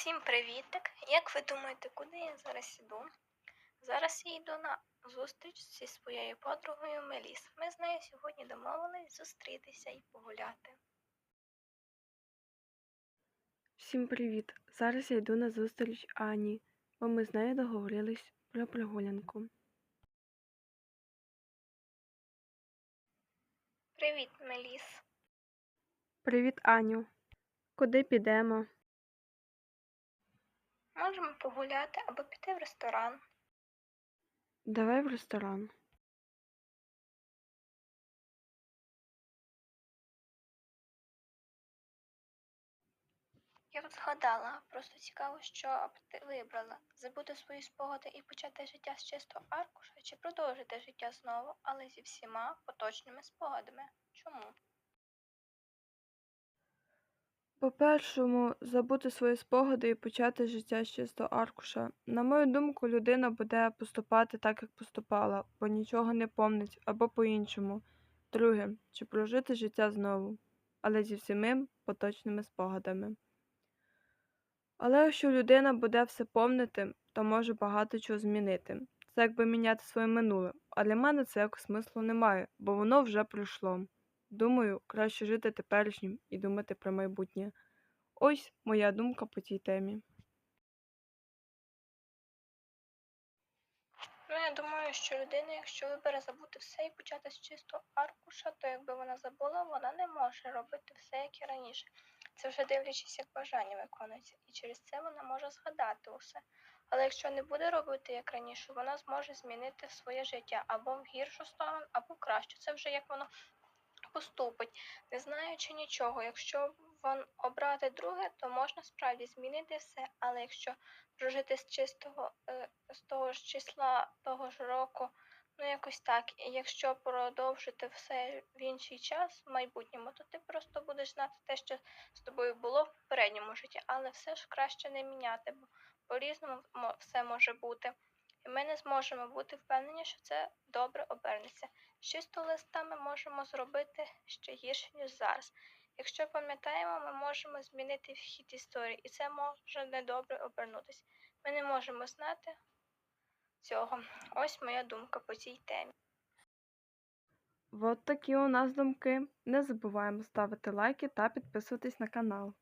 Всім привітик! Як ви думаєте, куди я зараз іду? Зараз я йду на зустріч зі своєю подругою Меліс. Ми з нею сьогодні домовились зустрітися і погуляти. Всім привіт! Зараз я йду на зустріч Ані, бо ми з нею договорились про прогулянку. Привіт, Меліс. Привіт, Аню. Куди підемо? Можемо погуляти або піти в ресторан. Давай в ресторан. Я от згадала, просто цікаво, що б ти вибрала забути свої спогади і почати життя з чистого аркуша, чи продовжити життя знову, але зі всіма поточними спогадами. Чому? По-першому, забути свої спогади і почати життя з чистого аркуша. На мою думку, людина буде поступати так, як поступала, бо нічого не помнить або по-іншому. Друге, чи прожити життя знову, але зі всіми поточними спогадами. Але якщо людина буде все помнити, то може багато чого змінити. Це якби міняти своє минуле. А для мене це як смислу немає, бо воно вже пройшло. Думаю, краще жити теперішнім і думати про майбутнє. Ось моя думка по цій темі. Ну, я думаю, що людина, якщо вибере забути все і почати з чистого аркуша, то якби вона забула, вона не може робити все, як і раніше. Це вже дивлячись, як бажання виконується, і через це вона може згадати усе. Але якщо не буде робити як раніше, вона зможе змінити своє життя або в гіршу сторону, або в кращу. Це вже як воно поступить, не знаючи нічого. Якщо вон обрати друге, то можна справді змінити все. Але якщо прожити з чистого е, з того ж числа того ж року, ну якось так. І якщо продовжити все в інший час в майбутньому, то ти просто будеш знати те, що з тобою було в попередньому житті, але все ж краще не міняти, бо по-різному мо- все може бути. І ми не зможемо бути впевнені, що це добре обернеться. З листа ми можемо зробити ще гірше, ніж зараз. Якщо пам'ятаємо, ми можемо змінити вхід історії, і це може недобре обернутися. Ми не можемо знати цього. Ось моя думка по цій темі. От такі у нас думки. Не забуваємо ставити лайки та підписуватись на канал.